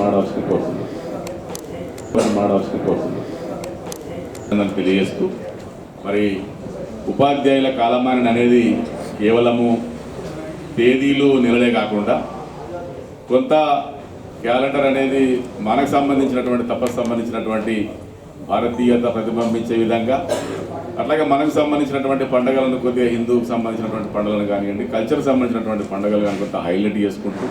మాడవలసిన కోరుతుంది. మాడవలసిన కోరుతుంది. అని తెలియజేస్తూ మరి ఉపాధ్యాయుల కాలమానని అనేది కేవలము తేదీలు నిలడే కాకుండా కొంత క్యాలెండర్ అనేది మనకు సంబంధించినటువంటి తపస్సు సంబంధించినటువంటి భారతీయత ప్రతిబింబించే విధంగా అట్లాగే మనకు సంబంధించినటువంటి పండుగలను కొద్దిగా హిందూకి సంబంధించినటువంటి పండుగలు కానివ్వండి కల్చర్కి సంబంధించినటువంటి పండుగలు కానీ కొంత హైలైట్ చేసుకుంటూ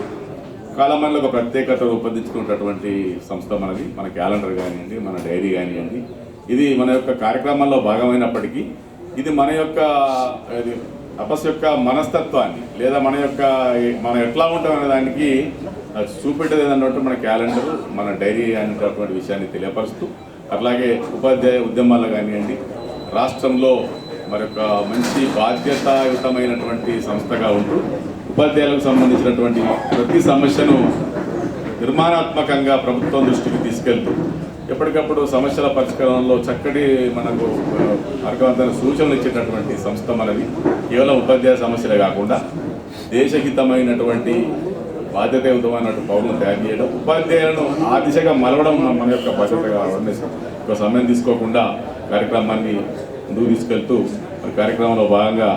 కాలమంలో ఒక ప్రత్యేకత రూపొందించుకున్నటువంటి సంస్థ మనది. మన క్యాలెండర్ కానివ్వండి మన డైరీ కానివ్వండి. ఇది మన యొక్క కార్యక్రమాల్లో భాగమైనప్పటికీ ఇది మన యొక్క తపస్సు యొక్క మనస్తత్వాన్ని లేదా మన యొక్క మనం ఎట్లా ఉంటాం అనే దానికి అది చూపెట్టేది అన్నట్టు మన క్యాలెండర్ మన డైరీ అనేటటువంటి విషయాన్ని తెలియపరుస్తూ అట్లాగే ఉపాధ్యాయ ఉద్యమాలు కానివ్వండి రాష్ట్రంలో మరొక మంచి బాధ్యతాయుతమైనటువంటి సంస్థగా ఉంటూ ఉపాధ్యాయులకు సంబంధించినటువంటి ప్రతి సమస్యను నిర్మాణాత్మకంగా ప్రభుత్వం దృష్టికి తీసుకెళ్తూ ఎప్పటికప్పుడు సమస్యల పరిష్కారంలో చక్కటి మనకు ఆ, మార్గవంతమైన సూచనలు ఇచ్చేటటువంటి సంస్థ మనది. కేవలం ఉపాధ్యాయ సమస్యలే కాకుండా దేశహితమైనటువంటి బాధ్యతయుతమైనటువంటి పౌరులను తయారు చేయడం ఉపాధ్యాయులను ఆ దిశగా మలవడం మన యొక్క బాధ్యత అనేసి ఒక సమయం తీసుకోకుండా కార్యక్రమాన్ని ముందుకు తీసుకెళ్తూ కార్యక్రమంలో భాగంగా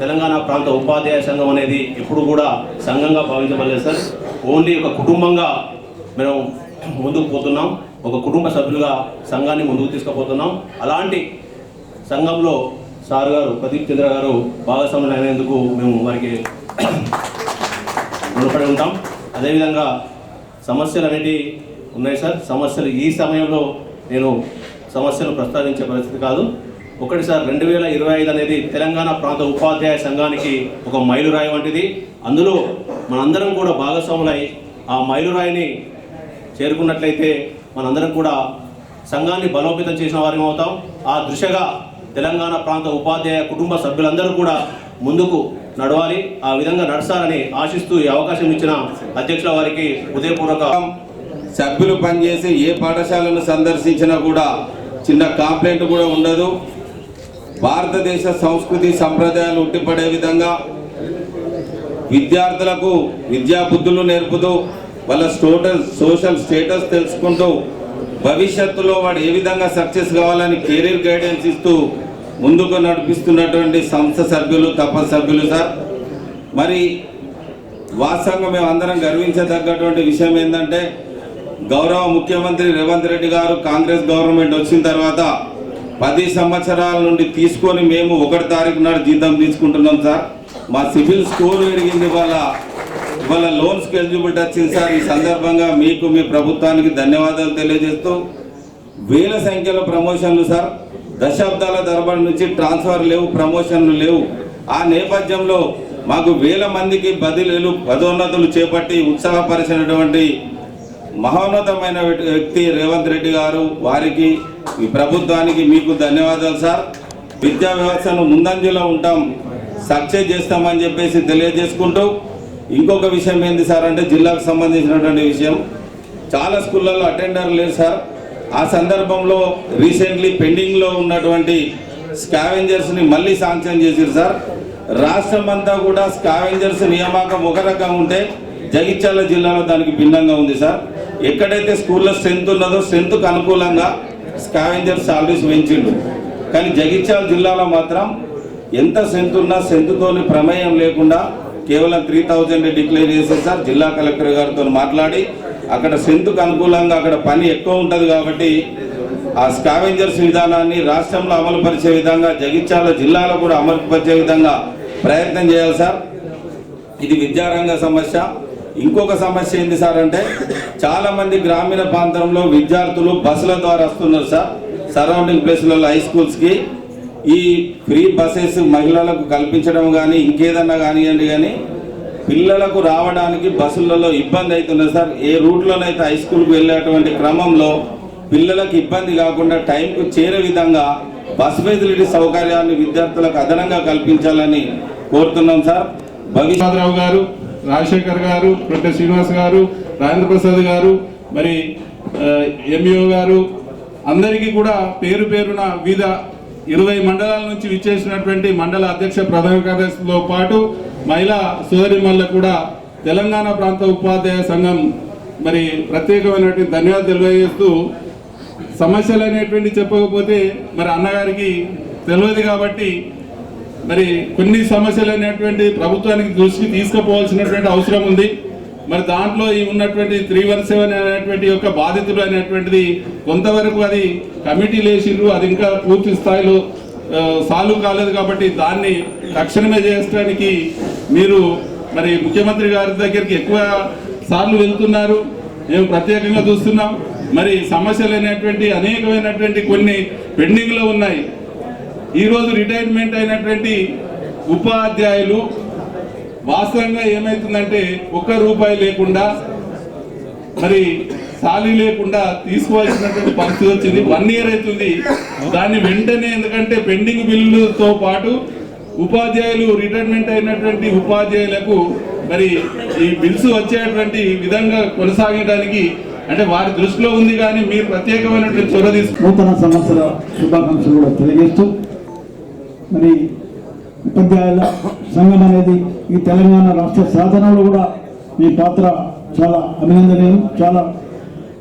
తెలంగాణ ప్రాంత ఉపాధ్యాయ సంఘం అనేది ఎప్పుడు కూడా సంఘంగా భావించబడలేదు సార్. ఓన్లీ ఒక కుటుంబంగా మేము ముందుకు పోతున్నాం. ఒక కుటుంబ సభ్యులుగా సంఘాన్ని ముందుకు తీసుకుపోతున్నాం. అలాంటి సంఘంలో సార్ గారు ప్రదీప్ చంద్ర గారు భాగస్వాములు అయినందుకు మేము వారికి రుణపడి ఉంటాం. అదేవిధంగా సమస్యలు అనేవి ఉన్నాయి సార్. సమస్యలు ఈ సమయంలో నేను సమస్యలు ప్రస్తావించే పరిస్థితి కాదు. ఒకటి సార్ రెండు వేల ఇరవై ఐదు అనేది తెలంగాణ ప్రాంత ఉపాధ్యాయ సంఘానికి ఒక మైలురాయి వంటిది. అందులో మనందరం కూడా భాగస్వాములై ఆ మైలురాయిని చేరుకున్నట్లయితే మనందరం కూడా సంఘాన్ని బలోపేతం చేసిన వారిని అవుతాం. ఆ దృశగా తెలంగాణ ప్రాంత ఉపాధ్యాయ కుటుంబ సభ్యులందరూ కూడా ముందుకు నడవాలి. ఆ విధంగా నడచాలని ఆశిస్తూ ఈ అవకాశం ఇచ్చిన అధ్యక్షుల వారికి హృదయపూర్వక సభ్యులు పనిచేసి ఏ పాఠశాలను సందర్శించినా కూడా చిన్న కంప్లైంట్ కూడా ఉండదు. భారతదేశ సంస్కృతి సంప్రదాయాలు ఉట్టిపడే విధంగా విద్యార్థులకు విద్యా బుద్ధులు నేర్పుతూ వాళ్ళ స్టోటల్ సోషల్ స్టేటస్ తెలుసుకుంటూ భవిష్యత్తులో వాడు ఏ విధంగా సక్సెస్ కావాలని కెరీర్ గైడెన్స్ ఇస్తూ ముందుకు నడిపిస్తున్నటువంటి సంస్థ సభ్యులు తప సభ్యులు సార్. మరి వాస్తవంగా మేము అందరం గర్వించదగ్గటువంటి విషయం ఏంటంటే గౌరవ ముఖ్యమంత్రి రేవంత్ రెడ్డి గారు కాంగ్రెస్ గవర్నమెంట్ వచ్చిన తర్వాత పది సంవత్సరాల నుండి తీసుకొని మేము ఒకటి తారీఖు నాడు జీతం తీసుకుంటున్నాం సార్. మా సిబిల్ స్కోర్ పెరిగింది వాళ్ళ ఇవాళ లోన్స్కి ఎలిజిబిలిటీ వచ్చింది సార్. ఈ సందర్భంగా మీకు మీ ప్రభుత్వానికి ధన్యవాదాలు తెలియజేస్తూ వేల సంఖ్యలో ప్రమోషన్లు సార్. దశాబ్దాల తరబడి నుంచి ట్రాన్స్ఫర్ లేవు ప్రమోషన్లు లేవు. ఆ నేపథ్యంలో మాకు వేల మందికి బదిలీలు పదోన్నతులు చేపట్టి ఉత్సాహపరిచినటువంటి మహోన్నతమైన వ్యక్తి రేవంత్ రెడ్డి గారు వారికి ఈ ప్రభుత్వానికి మీకు ధన్యవాదాలు సార్. విద్యా వ్యవస్థను ముందంజలో ఉంటాం. సక్సెస్ చేస్తామని చెప్పేసి తెలియజేసుకుంటూ ఇంకొక విషయం ఏంది సార్ అంటే జిల్లాకు సంబంధించినటువంటి విషయం. చాలా స్కూళ్ళల్లో అటెండర్ లేదు సార్. ఆ సందర్భంలో రీసెంట్లీ పెండింగ్లో ఉన్నటువంటి స్కావెంజర్స్ని మళ్ళీ శాంక్షన్ చేశారు సార్. రాష్ట్రం అంతా కూడా స్కావెంజర్స్ నియామకం ఒక రకంగా ఉంటే జగిత్యాల జిల్లాలో దానికి భిన్నంగా ఉంది సార్. ఎక్కడైతే స్కూల్లో స్ట్రెంత్ ఉన్నదో స్ట్రెంత్కు అనుకూలంగా స్కావెంజర్ సాలరీస్ పెంచిండు. కానీ జగిత్యాల జిల్లాలో మాత్రం ఎంత స్ట్రెంత్ ఉన్నా స్ట్రెంత్తోని ప్రమేయం లేకుండా కేవలం త్రీ థౌజండ్ డిక్లేర్ చేసే సార్ జిల్లా కలెక్టర్ గారితో మాట్లాడి అక్కడ స్ట్రెంత్కు అనుకూలంగా అక్కడ పని ఎక్కువ ఉంటుంది కాబట్టి ఆ స్కావెంజర్స్ విధానాన్ని రాష్ట్రంలో అమలు పరిచే విధంగా జగిత్యాల జిల్లాలో కూడా అమలు పరిచే విధంగా ప్రయత్నం చేయాలి సార్. ఇది విద్యారంగ సమస్య. ఇంకొక సమస్య ఏంటి సార్ అంటే చాలా మంది గ్రామీణ ప్రాంతంలో విద్యార్థులు బస్సుల ద్వారా వస్తున్నారు సార్. సరౌండింగ్ ప్లేస్లలో హై స్కూల్స్కి ఈ ఫ్రీ బస్సెస్ మహిళలకు కల్పించడం కానీ ఇంకేదన్నా కానివ్వండి కానీ పిల్లలకు రావడానికి బస్సులలో ఇబ్బంది అవుతుంది సార్. ఏ రూట్లోనైతే హై స్కూల్కి వెళ్ళేటువంటి క్రమంలో పిల్లలకు ఇబ్బంది కాకుండా టైంకు చేరే విధంగా బస్ ఫెసిలిటీ సౌకర్యాన్ని విద్యార్థులకు అదనంగా కల్పించాలని కోరుతున్నాం సార్. భవిష్యత్ గారు రాజశేఖర్ గారు ప్రొఫెసర్ శ్రీనివాస్ గారు రాజేంద్ర ప్రసాద్ గారు మరి ఎంఈఓ గారు అందరికీ కూడా పేరు పేరున వివిధ ఇరవై మండలాల నుంచి విచ్చేసినటువంటి మండల అధ్యక్ష ప్రధాన కార్యదర్శితో పాటు మహిళా సోదరిమల్ల కూడా తెలంగాణ ప్రాంత ఉపాధ్యాయ సంఘం మరి ప్రత్యేకమైనటువంటి ధన్యవాదాలు తెలియజేస్తూ సమస్యలు అనేటువంటి చెప్పకపోతే మరి అన్నగారికి తెలియదు కాబట్టి మరి కొన్ని సమస్యలు అనేటువంటి ప్రభుత్వానికి దృష్టికి తీసుకుపోవాల్సినటువంటి అవసరం ఉంది. మరి దాంట్లో ఈ ఉన్నటువంటి త్రీ వన్ సెవెన్ అనేటువంటి యొక్క బాధితులు అనేటువంటిది కొంతవరకు అది కమిటీ లేచిండ్రు అది ఇంకా పూర్తి స్థాయిలో సాల్వ్ కాలేదు కాబట్టి దాన్ని తక్షణమే చేయడానికి మీరు మరి ముఖ్యమంత్రి గారి దగ్గరికి ఎక్కువ సార్లు వెళ్తున్నారు. మేము ప్రత్యేకంగా చూస్తున్నాం. మరి సమస్యలు అనేటువంటి అనేకమైనటువంటి కొన్ని పెండింగ్లో ఉన్నాయి. ఈరోజు రిటైర్మెంట్ అయినటువంటి ఉపాధ్యాయులు వాస్తవంగా ఏమవుతుందంటే ఒక్క రూపాయి లేకుండా మరి సాలీ లేకుండా తీసుకోవాల్సినటువంటి పరిస్థితి వచ్చింది. వన్ ఇయర్ అవుతుంది. దాన్ని వెంటనే ఎందుకంటే పెండింగ్ బిల్లులతో పాటు ఉపాధ్యాయులు రిటైర్మెంట్ అయినటువంటి ఉపాధ్యాయులకు మరి ఈ బిల్స్ వచ్చేటువంటి విధంగా కొనసాగడానికి అంటే వారి దృష్టిలో ఉంది కానీ మీరు ప్రత్యేకమైనటువంటి చొరవ తీసుకు నూతన సంవత్సర శుభాకాంక్షలు కూడా తెలియజేస్తూ మరి ఉపాధ్యాయుల సంఘం అనేది ఈ తెలంగాణ రాష్ట్ర సాధనలో కూడా మీ పాత్ర చాలా అభినందనీయం. చాలా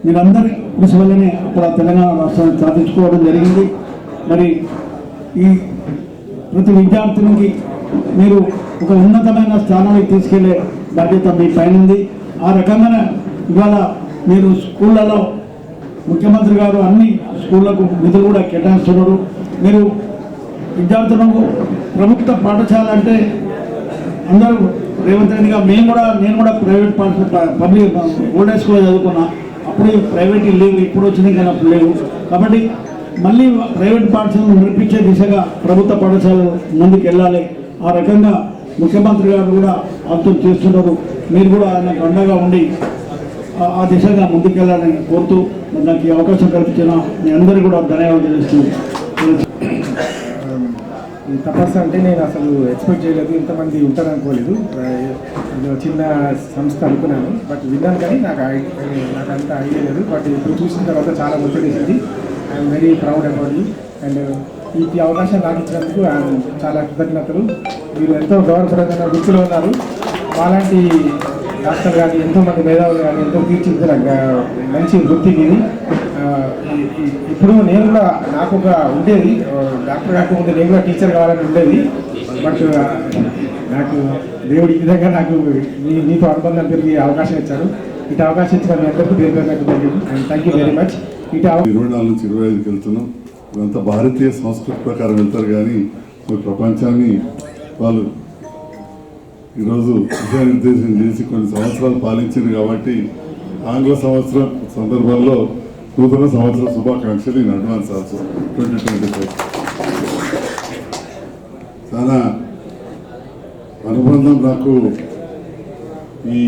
మీరందరి కృషి వల్లనే అక్కడ తెలంగాణ రాష్ట్రాన్ని సాధించుకోవడం జరిగింది. మరి ఈ ప్రతి విద్యార్థినికి మీరు ఒక ఉన్నతమైన స్థానానికి తీసుకెళ్ళే బాధ్యత మీ పైన ఉంది. ఆ రకంగానే ఇవాళ మీరు స్కూళ్ళలో ముఖ్యమంత్రి గారు అన్ని స్కూళ్ళకు నిధులు కూడా కేటాయిస్తున్నారు. మీరు విద్యార్థులకు ప్రభుత్వ పాఠశాల అంటే అందరూ రేవంత్ రెడ్డిగా మేము కూడా నేను కూడా ప్రైవేట్ పాఠశాల పబ్లిక్ ఓల్డ్ హై స్కూల్ చదువుకున్నా. అప్పుడు ప్రైవేట్ లేవు ఇప్పుడు వచ్చినాయి కానీ అప్పుడు లేవు. కాబట్టి మళ్ళీ ప్రైవేట్ పాఠశాలను నడిపించే దిశగా ప్రభుత్వ పాఠశాలలు ముందుకు వెళ్ళాలి. ఆ రకంగా ముఖ్యమంత్రి గారు కూడా అర్థం చేస్తున్నారు. మీరు కూడా ఆయనకు అండగా ఉండి ఆ- దిశగా ముందుకెళ్ళాలని కోరుతూ నాకు ఈ అవకాశం కల్పించిన మీ అందరికీ కూడా ధన్యవాదాలు తెలుస్తున్నాను తపస్సు అంటే నేను అసలు ఎక్స్పెక్ట్ చేయలేదు ఇంతమంది ఉంటారు అనుకోలేదు చిన్న సంస్థ అనుకున్నాను బట్ విన్నాను కానీ నాకు ఐ- నాకు అంత ఐడియా లేదు. బట్ ఇప్పుడు చూసిన తర్వాత చాలా ముచ్చటేసింది I am very proud about you and ఈ అవకాశం నాకు ఇచ్చినందుకు ఐఎమ్ చాలా కృతజ్ఞతలు. మీరు ఎంతో గౌరవప్రదమైన వృత్తిలో ఉన్నారు. అలాంటి డాక్టర్ కానీ ఎంతోమంది మేధావులు కానీ ఎంతో తీర్చిదిద్దిన మంచి వృత్తికి ఇది. ఇప్పుడు నేను కూడా నాకు ఒక ఉండేది డాక్టర్ కాకముందు నేను కూడా టీచర్ కావాలని ఉండేది. బట్ నాకు దేవుడి విధంగా నాకు మీ మీతో అనుబంధం పెరిగి అవకాశం ఇచ్చారు. ఇటు అవకాశం ఇచ్చిన మీ అందరికీ పేరు పేరు thank you and thank you very much ఇటు ఇరవై నాలుగు నుంచి ఇరవై ఐదుకి వెళ్తున్నాం. ఇదంతా భారతీయ సంస్కృతి ప్రకారం వెళ్తారు కానీ ప్రపంచాన్ని వాళ్ళు ఈరోజు దిశానిర్దేశం చేసి కొన్ని సంవత్సరాలు పాలించింది కాబట్టి ఆంగ్ల సంవత్సరం సందర్భంలో నూతన సంవత్సర శుభాకాంక్షలు in advance also twenty twenty five చాలా అనుబంధం నాకు ఈ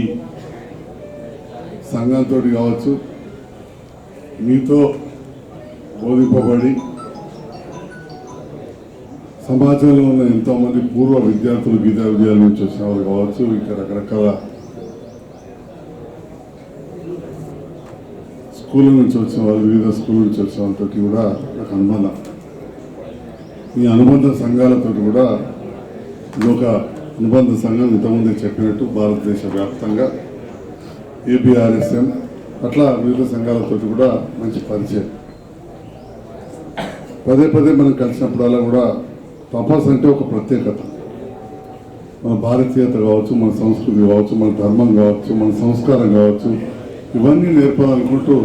సంఘంతో కావచ్చు. మీతో బోధింపబడి సమాజంలో ఉన్న ఎంతోమంది పూర్వ విద్యార్థులు గీతా విద్యాల నుంచి వచ్చిన వాళ్ళు కావచ్చు ఇంకా రకరకాల స్కూళ్ళ నుంచి వచ్చిన వాళ్ళు వివిధ స్కూల్ నుంచి వచ్చిన వాళ్ళతో కూడా నాకు అనుబంధం. ఈ అనుబంధ సంఘాలతో కూడా ఇదొక అనుబంధ సంఘం ఇంతకుముందే చెప్పినట్టు భారతదేశ వ్యాప్తంగా ఏపీఆర్ఎస్ఎం అట్లా వివిధ సంఘాలతో కూడా మంచి పరిచయం. పదే పదే మనం కలిసినప్పుడల్లా కూడా తపస్ అంటే ఒక ప్రత్యేకత. మన భారతీయత కావచ్చు మన సంస్కృతి కావచ్చు మన ధర్మం కావచ్చు మన సంస్కారం కావచ్చు ఇవన్నీ నేర్పాలనుకుంటూ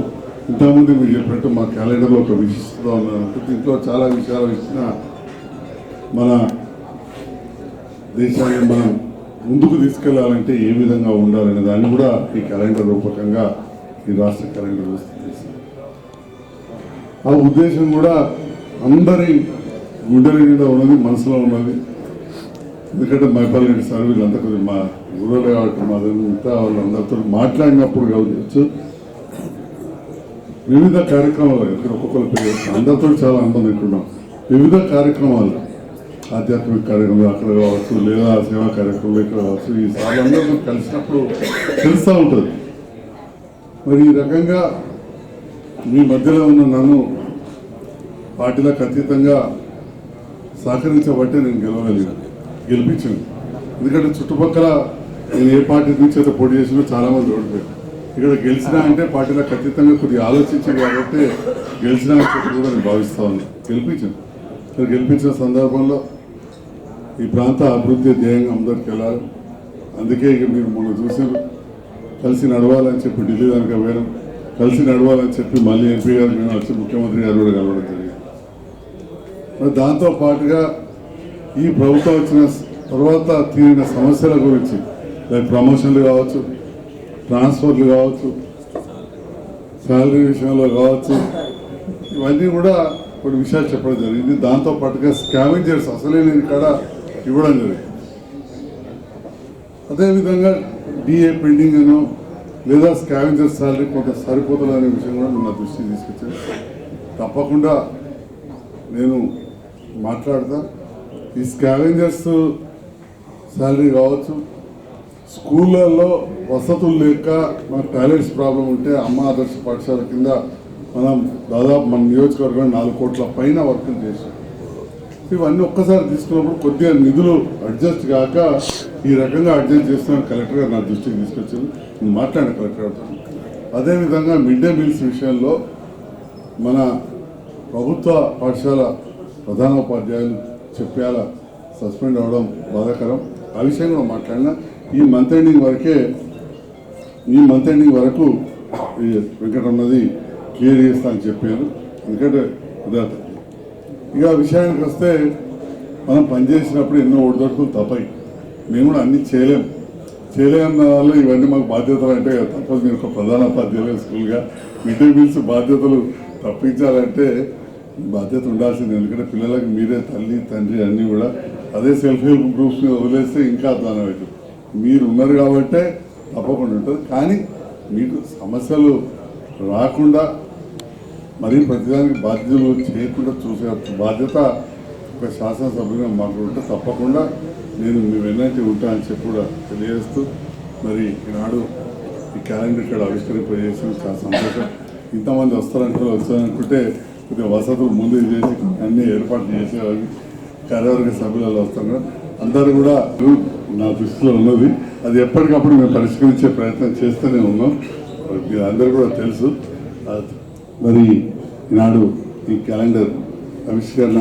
ఇంతకుముందు మీరు చెప్పినట్టు మా క్యాలెండర్లో ఒక విశిష్టత ఉన్నది దీంట్లో చాలా విషయాలు ఇచ్చిన మన దేశాన్ని మనం ముందుకు తీసుకెళ్ళాలంటే ఏ విధంగా ఉండాలనే దాన్ని కూడా ఈ క్యాలెండర్ రూపకంగా ఈ రాష్ట్ర క్యాలెండర్ వస్తుంది ఆ ఉద్దేశం కూడా అందరి గుండెల నిండా ఉన్నది మనసులో ఉన్నది. ఎందుకంటే మైపాల్ రెడ్డి సార్ వీళ్ళంతా కొద్దిగా మా ఊళ్ళో కాబట్టి మా మిగతా వాళ్ళందరితో మాట్లాడినప్పుడు కావచ్చు. వివిధ కార్యక్రమాలు ఇక్కడ ఒక్కొక్కరు పేరు అందరితో చాలా ఆనందం ఎక్కున్నాం వివిధ కార్యక్రమాలు ఆధ్యాత్మిక కార్యక్రమాలు అక్కడ కావచ్చు లేదా సేవా కార్యక్రమాలు ఇక్కడ కావచ్చు ఈ సార్లందరూ కలిసినప్పుడు తెలుస్తూ ఉంటుంది. మరి ఈ రకంగా మీ మధ్యలో ఉన్న నన్ను పార్టీలకు అతీతంగా సహకరించబట్టే నేను గెలవగలిగాను. గెలిపించాను ఎందుకంటే చుట్టుపక్కల నేను ఏ పార్టీ నుంచి అయితే పోటీ చేసినా చాలామంది ఓడిపోయారు. ఇక్కడ గెలిచినా అంటే పార్టీలకు ఖచ్చితంగా కొద్దిగా ఆలోచించాను కాబట్టి గెలిచినా అని చెప్పి కూడా నేను భావిస్తా ఉన్నాను గెలిపించాను. ఇక్కడ గెలిపించిన సందర్భంలో ఈ ప్రాంత అభివృద్ధి ధ్యేయంగా అందరికి వెళ్ళాలి. అందుకే ఇక మీరు మొన్న చూసారు కలిసి నడవాలని చెప్పి ఢిల్లీ దానికి పోయాను. కలిసి నడవాలని చెప్పి మళ్ళీ ఎంపీ గారు నేను వచ్చి ముఖ్యమంత్రి గారు కూడా కలవడం జరిగింది. మరి దాంతో పాటుగా ఈ ప్రభుత్వం వచ్చిన తర్వాత తీరిన సమస్యల గురించి ప్రమోషన్లు కావచ్చు ట్రాన్స్ఫర్లు కావచ్చు శాలరీ విషయంలో కావచ్చు ఇవన్నీ కూడా కొన్ని విషయాలు చెప్పడం జరిగింది. దాంతో పాటుగా స్కావెంజర్స్ అసలే నేను ఇక్కడ ఇవ్వడం జరిగింది. అదేవిధంగా డిఏ పెండింగ్ అనో లేదా స్కావెంజర్ శాలరీ కొంత సరిపోతుంది అనే విషయం కూడా నా దృష్టికి తీసుకొచ్చాను తప్పకుండా నేను మాట్లాడతా ఈ స్కావెంజర్స్ శాలరీ కావచ్చు. స్కూళ్ళల్లో వసతులు లేక మన టాయిలెట్స్ ప్రాబ్లం ఉంటే అమ్మ ఆదర్శ పాఠశాల కింద మనం దాదాపు మన నియోజకవర్గం నాలుగు కోట్ల పైన వర్కులు చేసాం ఇవన్నీ ఒక్కసారి తీసుకున్నప్పుడు కొద్దిగా నిధులు అడ్జస్ట్ కాక ఈ రకంగా అడ్జస్ట్ చేస్తున్న కలెక్టర్ గారు నా దృష్టికి తీసుకొచ్చింది నేను మాట్లాడిన కలెక్టర్ గారితో. అదేవిధంగా మిడ్ డే మీల్స్ విషయంలో మన ప్రభుత్వ పాఠశాల ప్రధానోపాధ్యాయులు చెప్పేలా సస్పెండ్ అవ్వడం బాధాకరం. ఆ విషయం కూడా మాట్లాడినా ఈ మంత్ ఎండింగ్ వరకే ఈ మంత్ ఎండింగ్ వరకు ఈ వెంకటన్నది క్లియర్ చేస్తా అని చెప్పారు. ఎందుకంటే ఉదాహరణ ఇక ఆ విషయానికి వస్తే మనం పనిచేసినప్పుడు ఎన్నో ఒడిదొడుకులు తప్పాయి. మేము కూడా అన్నీ చేయలేం. చేయలేమన్న వాళ్ళు ఇవన్నీ మాకు బాధ్యతలు అంటే తప్పదు. మీరు ఒక ప్రధాన ఉపాధ్యాయులు స్కూల్గా మిడ్ డే మీల్స్ బాధ్యతలు తప్పించాలంటే బాధ్యత ఉండాల్సింది. ఎందుకంటే పిల్లలకు మీరే తల్లి తండ్రి అన్నీ కూడా అదే సెల్ఫ్ హెల్ప్ గ్రూప్స్ మీద వదిలేస్తే ఇంకా అధ్వానం అవుతుంది. మీరు ఉన్నారు కాబట్టే తప్పకుండా ఉంటుంది. కానీ మీకు సమస్యలు రాకుండా మరి ప్రతిదానికి బాధ్యతలు చేయకుండా చూసే బాధ్యత ఒక శాసనసభ్యుగా మాకు ఉంటే తప్పకుండా నేను మీ వెన్నట్టు ఉంటా అని చెప్పి కూడా తెలియజేస్తూ మరి ఈనాడు ఈ క్యాలెండర్ ఇక్కడ ఆవిష్కరింపజేసి చాలా సంతోషం. ఇంతమంది వస్తారంటే వస్తారనుకుంటే కొద్దిగా వసతులు ముందు చేసి అన్ని ఏర్పాట్లు చేసేవాళ్ళు కార్యవర్గ సభ్యులలో వస్తున్నారు. అందరూ కూడా నా దృష్టిలో ఉన్నది. అది ఎప్పటికప్పుడు మేము పరిష్కరించే ప్రయత్నం చేస్తూనే ఉన్నాం. మీరు అందరూ కూడా తెలుసు. మరి ఈనాడు ఈ క్యాలెండర్ ఆవిష్కరణ